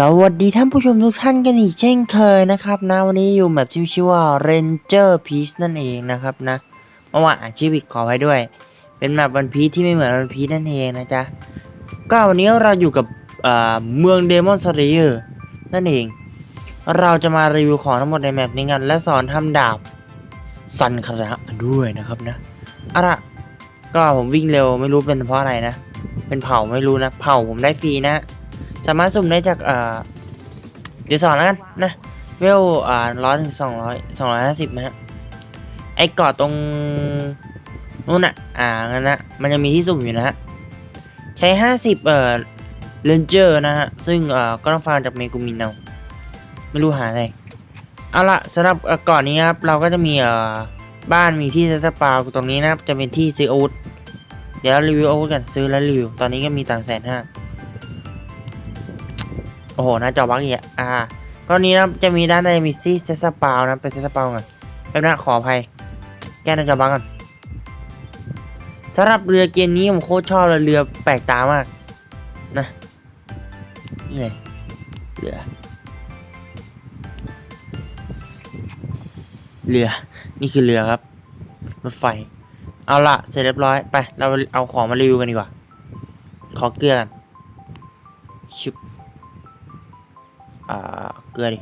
สวัสดีท่านผู้ชมทุกท่านกันอีกเช่นเคยนะครับนะวันนี้อยู่แบบที่ชื่อว่า Ranger Peace นั่นเองนะครับนะเมื่อวานอ่านชื่อผิดขอไว้ด้วย เป็นแบบวันพีที่ไม่เหมือนวันพีนั่นเองนะจ๊ะก็วันนี้เราอยู่กับเอ่อเมืองเดมอนสเ a เยอร์นั่นเอง เราจะมารีวิวของทั้งหมดในแมปนี้กันและสอนทำดาบซันคาระด้วยนะครับนะอาล่ะก็ผมวิ่งเร็วไม่รู้เป็นเพราะอะไรนะ เป็นเผาไม่รู้นะ เผาผมได้ฟรีนะ สามารถสุ่มได้จากเอ่อเดี๋ยวสอนแล้วกันนะ เวลอ่าร้อยถึงสองร้อยสองร้อยห้าสิบนะฮะ ไอ้เกาะตรงนู่นน่ะ อ่างั้นนะ มันจะมีที่สุ่มอยู่นะฮะ ใช้ห้าสิบเอ่อเลนเจอร์นะฮะ ซึ่งเอ่อก็ต้องฟังจากเมกูมินเอาไม่รู้หาอะไร เอาละสำหรับเก่อนนี้ครับ เราก็จะมีเอ่อบ้านมีที่เซตปาวตรงนี้นะครับ จะเป็นที่ซื้ออาวุธ เดี๋ยวรีวิวอาวุธกันซื้อแล้วรีวิว ตอนนี้ก็มีตังแสนห้า โอ้โหหน้าจอบักอีกอะอ่าก็นี้นะจะมีด้านในมีซี่เซสปาวนะเป็นเซสปาวก่อนแป๊บนะขออภัย แก้หน้าจอบักก่อนสำหรับเรือเกมนี้ผมโคตรชอบเลยเรือแปลกตามาก นะนี่เลยเรือเรือ นี่คือเรือครับ รถไฟ เอาละเสร็จเรียบร้อย ไป เราเอาของมารีวิวกันดีกว่า ขอเกลือกันชุบ เกลือดิ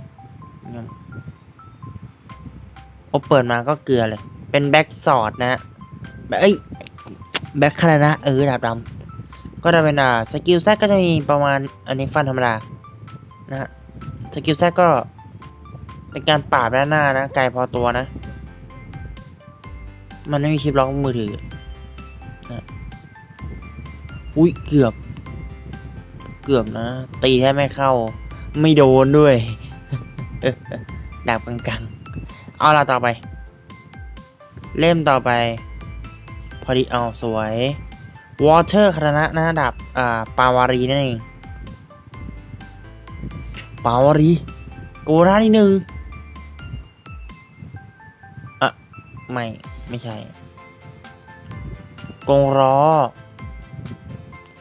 โอเปิดมาก็เกลือเลย เป็นแบ็กสอดนะฮะเอ้ยแบ็คคารานะเออดาบดำก็จะเป็นอ่าสกิลแซกก็จะมีประมาณอันนี้ฟันธรรมดานะฮะสกิลแซกก็เป็นการปราบด้านหน้านะไกลพอตัวนะ มันไม่มีชิปล็อกมือถือนะอุ้ยเกือบ เกือบนะ ตีแทบไม่เข้า ไม่โดนด้วย ดาบกลางๆ เอาละต่อไป เล่มต่อไป พอดีเอาสวยวอเตอร์คณะนะดาบอ่าปาวารีนั่นเองปาวารีโกราที่หนึ่งอะ ไม่ ไม่ใช่ กงรอ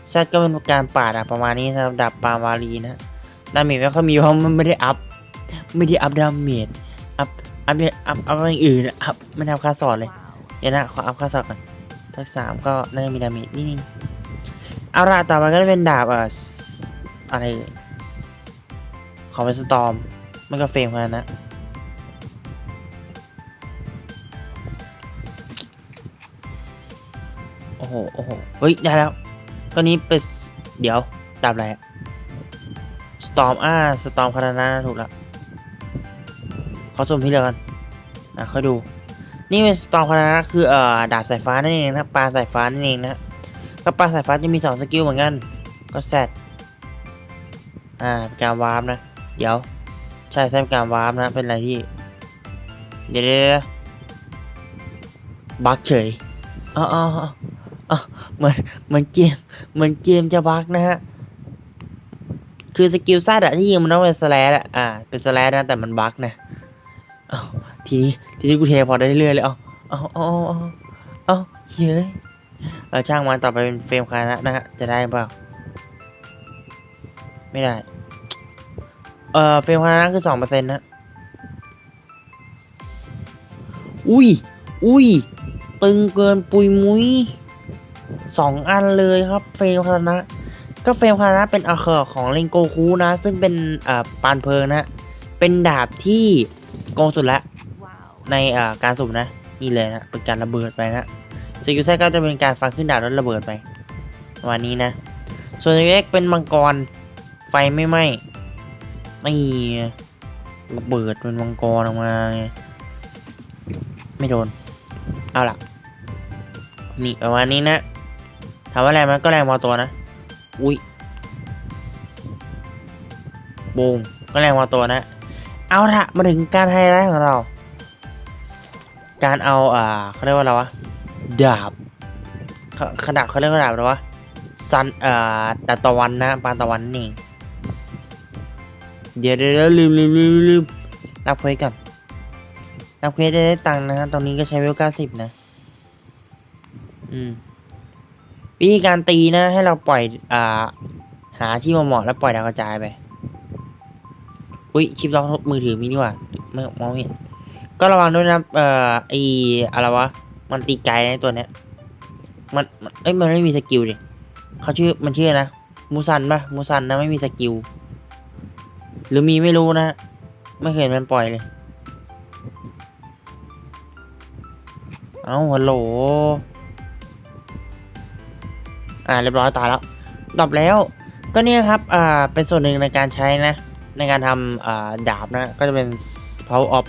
แซดก็เป็นการปาดอะประมาณนี้สำหรับดาบปาวารีนะดาเมจไม่ค่อยมีเพราะมันไม่ได้อัพ ไม่ได้อัพดาเมจอัพอัพเนี่ยอัพอัพอย่างอื่นอะอัพไม่ได้อัพค่าสอดเลยเดี๋ยวนะขออัพค่าสอดก่อนทักสามก็น่าจะมีดาเมจนี่นี่เอาละต่อไปก็จะเป็นดาบเอ่ออะไรเอ่ยขอเป็นสตอมมันก็เฟรมกันนะโอ้โหโอ้โหเฮ้ยได้แล้วก็นี้เป็นเดี๋ยวดาบอะไรอะสตอมอ่าสตอมคารานาถูกแล้ว เขาสุ่มที่เดียกันนะค่อยดู นี่เป็นสตอมคารานาคือเอ่อดาบสายฟ้านั่นเองนะปลาสายฟ้านั่นเองนะก็ปลาสายฟ้าจะมีสองสกิลเหมือนกันก็แซดอ่าเป็นการวาร์ปนะ เดี๋ยวใช่ใช่เป็นการวาร์ปนะเป็นอะไรที่เดี๋ยวเดี๋ยวบักเฉยอ๋ออ๋อเหมือนเหมือนเกมเหมือนเกมจะบักนะฮะคือสกิลซัดอะที่ยิงมันต้องเป็นสแลดอะอ่า เป็นสแลดนะแต่มันบั๊กนะ เอาทีนี้ทีนี้กูเทพอได้เรื่อยเลยเอาเอาเอาเอาเอาเอาเฮ้ยเราช่างมันต่อไปเป็นเฟรมคานะนะฮะจะได้เปล่าไม่ได้ เอ่อเฟรมคานะคือสองเปอร์เซ็นต์นะ อุ้ย อุ้ย ตึงเกินปุยมุ้ยสองอันเลยครับเฟรมคานะก็เฟรมคานะเป็นอาเคอร์ของเลงโกคูนะ ซึ่งเป็นอ่าปานเพลิงนะ เป็นดาบที่ โกงสุดละในอ่าการสุ่มนะนี่เลยนะเป็นการระเบิดไปนะสกิลแซก็จะเป็นการฟันขึ้นดาบแล้วระเบิดไปประมาณนี้นะ ส่วนสกิลเอ็กเป็นมังกรไฟไม่ไหม้นี่ระเบิดเป็นมังกรออกมาไงไม่โดน เอาล่ะ นี่ประมาณนี้นะถามว่าแรงมันก็แรงพอตัวนะ อุ้ยบูมก็แรงพอตัวนะ เอาละมาถึงการไฮไลท์ของเรา การเอาอ่าเขาเรียกว่าอะไรวะดาบขนาดเขาเรียกว่าดาบอะไรวะซันอ่าดาบตะวันนะปานตะวันนี่เดี๋ยวเดี๋ยวลืมลืมลืมลืมรับเควสก่อนรับเควสจะได้ตังค์นะฮะตรงนี้ก็ใช้เวลเก้าสิบนะ อืมวิธีการตีนะ ให้เราปล่อยอ่าหาที่เหมาะแล้วปล่อยดาวกระจายไป อุ้ยคลิปล็อกมือถือมีนี่ว่าไม่มองไม่เห็น ก็ระวังด้วยนะเอ่อไออะไรวะ มันตีไกลในะตัวเนี้ย มันเอ้ยมันไม่มีสกิลดิเขาชื่อมันชื่อนะมูซันปะมูซันนะไม่มีสกิลหรือมีไม่รู้นะไม่เคยมันปล่อยเลย เอาฮัลโหล อ่าเรียบร้อยตายแล้วดับแล้ว ก็เนี่ยครับ อ่า เป็นส่วนหนึ่งในการใช้นะ ในการทำดาบนะ ก็จะเป็น power off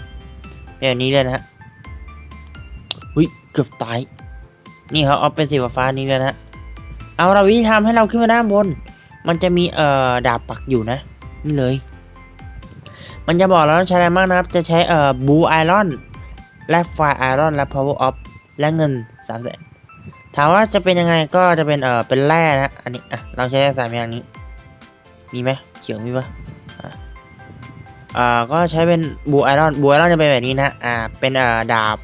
แบบนี้เลยนะฮะหุยเกือบตาย นี่เขาเอาเป็นสีฟ้านี้เลยนะเอาเราวิธีทำให้เราขึ้นมาด้านบน มันจะมีเอ่อดาบปักอยู่นะ นี่เลย มันจะบอกเราต้องใช้อะไรบ้างนะครับ จะใช้เอ่อบูไอรอนและไฟไอรอนและ power off และเงินสามแสนถามว่าจะเป็นยังไงก็จะเป็นเอ่อเป็นแร่นะ อันนี้อะเราใช้สามอย่างนี้ มีไหมเขียวมีปะ อ่าก็ใช้เป็นบูไอรอนบูไอรอนจะเป็นแบบนี้นะอ่าเป็นอ่อดาบ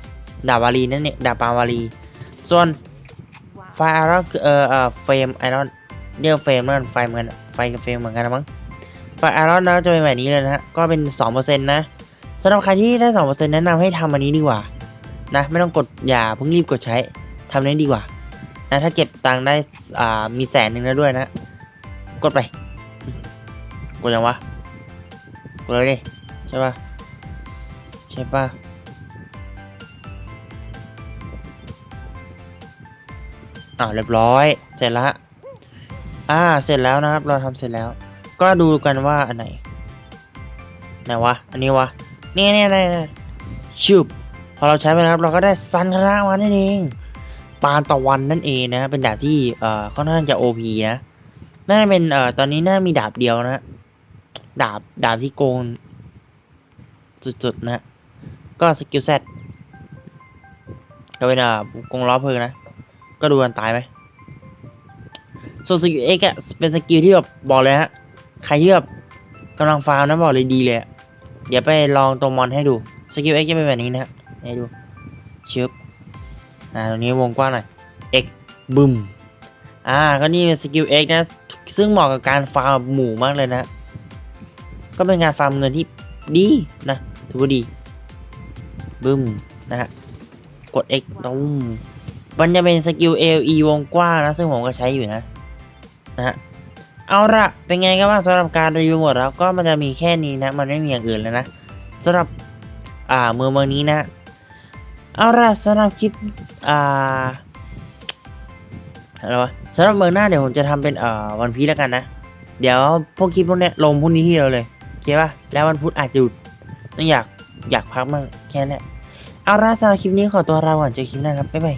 ดาบวารีนั่นเองดาบปาวารีส่วนไฟไอรอนคือเอ่อเอ่อเฟรมไอรอนเรียกเฟรมนั่นไฟเหมือนไฟกับเฟรมเหมือนกันนะมั้งไฟไอรอนนะจะเป็นแบบนี้เลยนะฮะก็เป็นสองเปอร์เซ็นต์นะสำหรับใครที่ได้สองเปอร์เซ็นต์แนะนำให้ทำอันนี้ดีกว่านะไม่ต้องกดอย่าเพิ่งรีบกดใช้ทำนี้ดีกว่านะถ้าเก็บตังค์ได้อ่ามีแสนหนึ่งแล้วด้วยนะ กดไป กดยังวะ เลยดิใช่ปะใช่ปะอ่าเรียบร้อย เสร็จละอ่า เสร็จแล้วนะครับ เราทำเสร็จแล้ว ก็ดูกันว่าอันไหน ไหนวะ อันนี้วะเนี่ยเนี่ยเนี่ยชืบพอเราใช้ไปแล้วเราก็ได้ซันคารามานนั่นเอง ปานตะวันนั่นเองนะ เป็นดาบที่ เอ่อ ค่อนข้างจะ OP นะ น่าจะเป็น เอ่อ ตอนนี้น่ามีดาบเดียวนะ ดาบ ดาบที่โกง สุดๆนะ ก็สกิลเซตก็เป็นอ่ากงล้อเพลิงนะ ก็ดูกันตายไหมส่วนสกิลเอ็กอะเป็นสกิลที่แบบบอกเลยฮะ ใครที่แบบกำลังฟาร์มนะบอกเลยดีเลย เดี๋ยวไปลองตัวมอนให้ดู สกิลเอ็กจะเป็นแบบนี้นะฮะให้ดูชึบอ่าตรงนี้วงกว้างหน่อย X บึมอ่า ก็นี่เป็นสกิล X นะ ซึ่งเหมาะกับการฟาร์มหมู่มากเลยนะ ก็เป็นการฟาร์มเงินที่ดีนะ ถือว่าดีบึมนะฮะ กด X ตุ้มมันจะเป็นสกิล AE วงกว้างนะ ซึ่งผมก็ใช้อยู่นะ นะฮะ เอาละเป็นไงกันบ้างสำหรับการรีวิวหมดแล้วก็มันจะมีแค่นี้นะ มันไม่มีอย่างอื่นแล้วนะสำหรับอ่าเมืองเมืองนี้นะ เอาละสำหรับคลิปอ่าอะไรวะสำหรับเมืองหน้าเดี๋ยวผมจะทำเป็นอ่อวันพีแล้วกันนะ เดี๋ยวพวกคลิปพวกเนี้ยลงพรุ่งนี้ที่เดียวเลย เคป่ะแล้ววันพุธอาจจะหยุดต้องอยากอยากพักมากแค่นั้นแหละเอาล่ะสำหรับคลิปนี้ขอตัวลาก่อนเจอคลิปหน้าครับบ๊ายบาย